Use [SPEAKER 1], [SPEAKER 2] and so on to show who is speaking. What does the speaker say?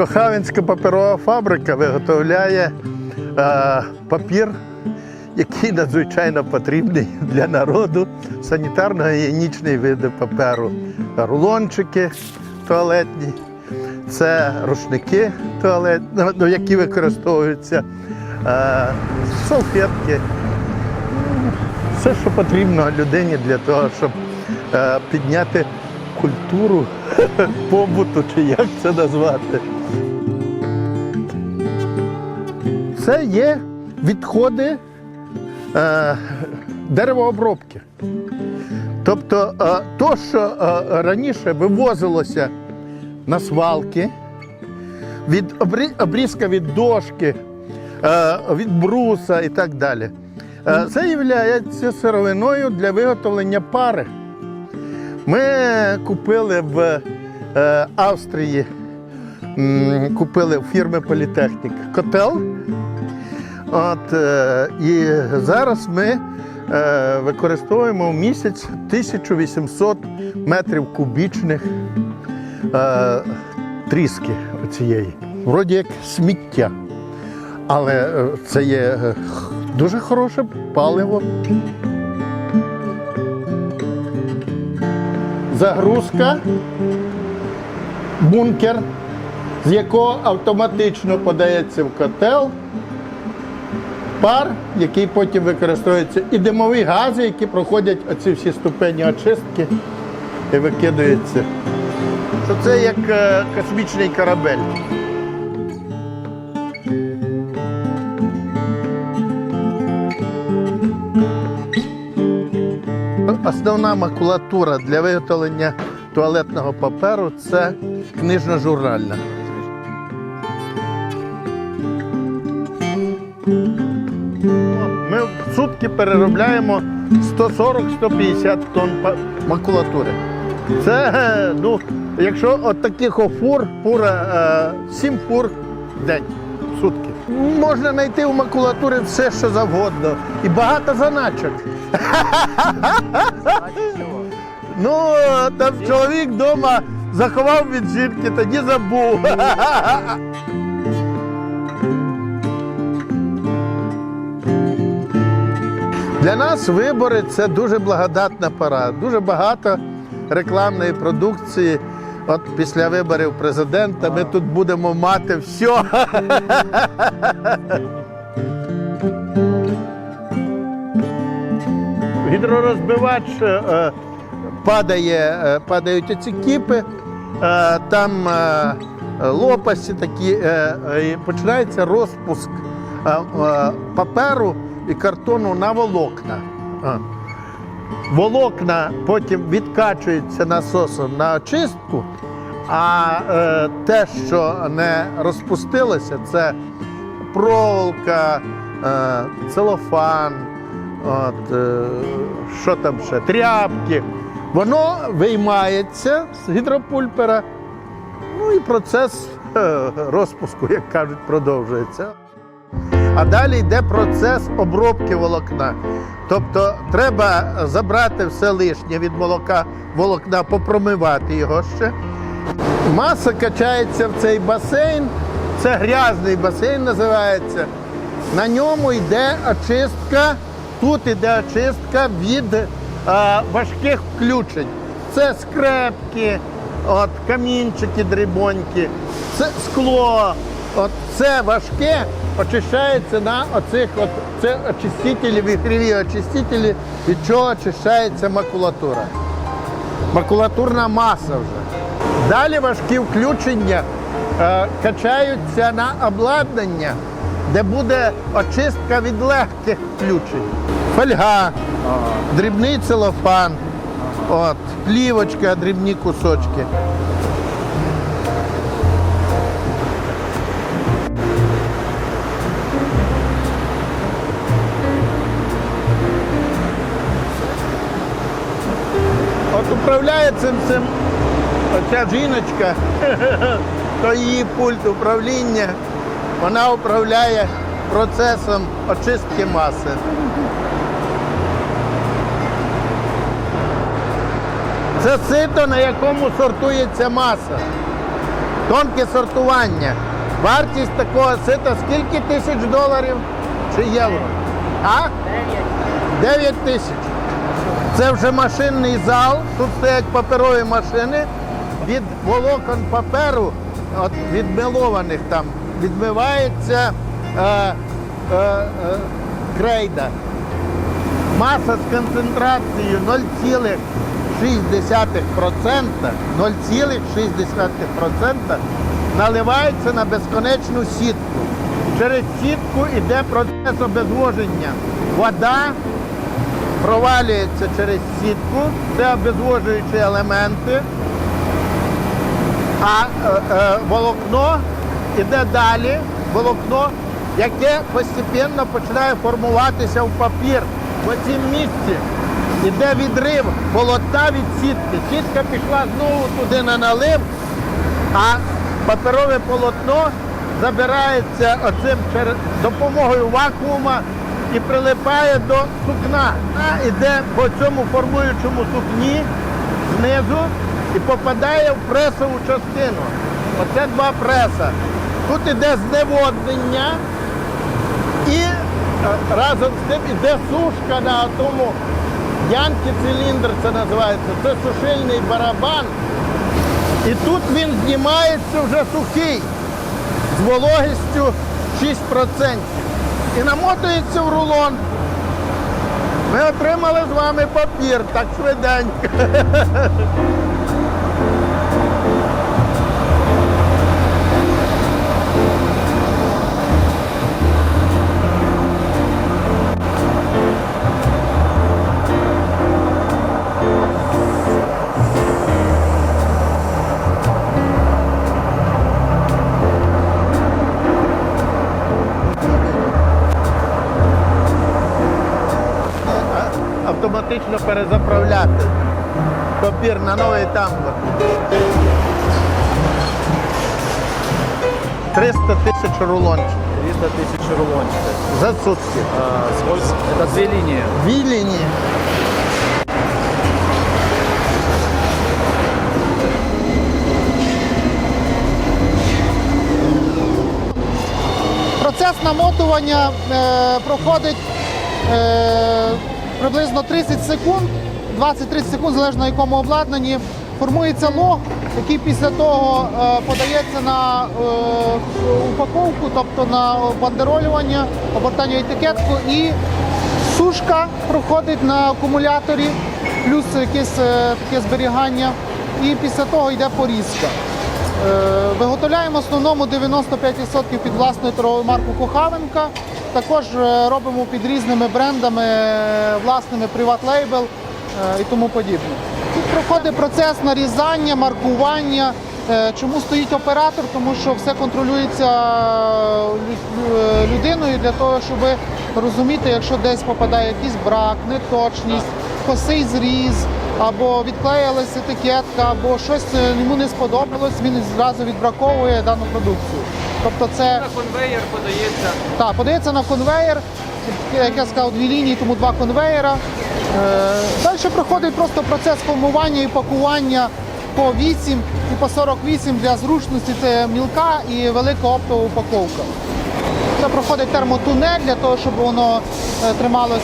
[SPEAKER 1] Кохавинська паперова фабрика виготовляє е, папір, який надзвичайно потрібний для народу, санітарно-гігієнічний види паперу. Рулончики туалетні, це рушники туалетні, ну, які використовуються, е, салфетки. Все, що потрібно людині для того, щоб е, підняти культуру побуту, чи як це назвати. Це є відходи е, деревообробки. Тобто е, то, що е, раніше вивозилося на свалки, від обрі- обрізка від дошки, е, від бруса і так далі. Е, Це є сировиною для виготовлення пари. Ми купили в е, Австрії, купили в фірми Політехнік котел. От, е, і зараз ми е, використовуємо в місяць 1800 метрів кубічних тріски цієї. Вроді як сміття. Але це є дуже хороше паливо. Загрузка, бункер, з якого автоматично подається в котел пар, який потім використовується, і димові гази, які проходять оці всі ступені очистки і викидаються. Це як е, космічний корабель. Основна макулатура для виготовлення туалетного паперу це книжно-журнальна. Ми в сутки переробляємо 140-150 тонн макулатури. Це, е, ну, якщо от таких фур, фура, 7 фур в день, сутки. Можна знайти в макулатурі все, що завгодно. І багато заначок. Ну, там чоловік вдома заховав від жінки, тоді забув. Для нас вибори це дуже благодатна пора. Дуже багато рекламної продукції. От після виборів президента ми тут будемо мати все. Гідророзбивач е, е, падає, е, падають оці кіпи, там лопасті такі, і починається розпуск паперу і картону на волокна. Волокна потім відкачуються насосом на очистку, а е, те, що не розпустилося, це проволока, е, целофан, от, е, що там ще, тряпки. Воно виймається з гідропульпера, ну і процес е, розпуску, як кажуть, продовжується. А далі йде процес обробки волокна. Тобто треба забрати все лишнє від молока волокна, попромивати його ще. Маса качається в цей басейн. Це грязний басейн називається. На ньому йде очистка. Тут йде очистка від е, важких включень. Це скрепки, от, камінчики дрібонькі, це скло. От це важке очищається на оцих от це очистителі, віхріві очистителі, від чого очищається макулатура. Макулатурна маса вже. Далі важкі включення е, качаються на обладнання, де буде очистка від легких включень. Фольга, дрібний целофан, от, плівочка, дрібні кусочки. Управляє цим цим оця жіночка, то її пульт управління, вона управляє процесом очистки маси. Це сито, на якому сортується маса. Тонке сортування. Вартість такого сита скільки тисяч доларів чи євро? А? 9 тисяч. Це вже машинний зал. Тут стоять паперові машини. Від волокон паперу, от відмилованих там, відмивається е, е, е, крейда. Маса з концентрацією 0,6%, 0,6% наливається на безконечну сітку. Через сітку йде процес обезвоження. Вода провалюється через сітку, це обезвожуючі елементи, а е, е, волокно йде далі, волокно, яке постепенно починає формуватися в папір. В цім місці йде відрив полотна від сітки. Сітка пішла знову туди на налив, а паперове полотно забирається оцим через допомогою вакуума і прилипає до сукна. А іде по цьому формуючому сукні знизу і попадає в пресову частину. Оце два преса. Тут іде зневоднення і е, разом з тим іде сушка на тому янки циліндр це називається. Це сушильний барабан. І тут він знімається вже сухий з вологістю 6%. І намотується в рулон. Ми отримали з вами папір так швиденько. Автоматично перезаправляти папір на новий тамблер. 300 тисяч рулончиків
[SPEAKER 2] 300 тысяч рулончиков.
[SPEAKER 1] за сутки.
[SPEAKER 2] А, сколько? Это две линии.
[SPEAKER 1] Дві лінії.
[SPEAKER 3] Процес намотування е, проходить е, приблизно 30 секунд, 20-30 секунд, залежно на якому обладнанні. Формується лог, який після того е, подається на е, упаковку, тобто на бандеролювання, обертання етикетку і сушка проходить на акумуляторі, плюс якесь е, таке зберігання. І після того йде порізка. Виготовляємо в основному 95% під власною торговою маркою Кохавенка. Також е, робимо під різними брендами, е, власними приват лейбл і тому подібне. Тут проходить процес нарізання, маркування. Е, Чому стоїть оператор? Тому що все контролюється лю- лю- людиною для того, щоб розуміти, якщо десь попадає якийсь брак, неточність, косий зріз, або відклеїлась етикетка, або щось е, йому не сподобалось, він зразу відбраковує дану продукцію. Тобто це
[SPEAKER 2] На конвейер подається.
[SPEAKER 3] так, подається на конвейер, як я сказав, дві лінії, тому два конвейера. Е, Далі проходить просто процес формування і пакування по 8 і по 48 для зручності. Це мілка і велика оптова упаковка. Це проходить термотунель для того, щоб воно е, трималось.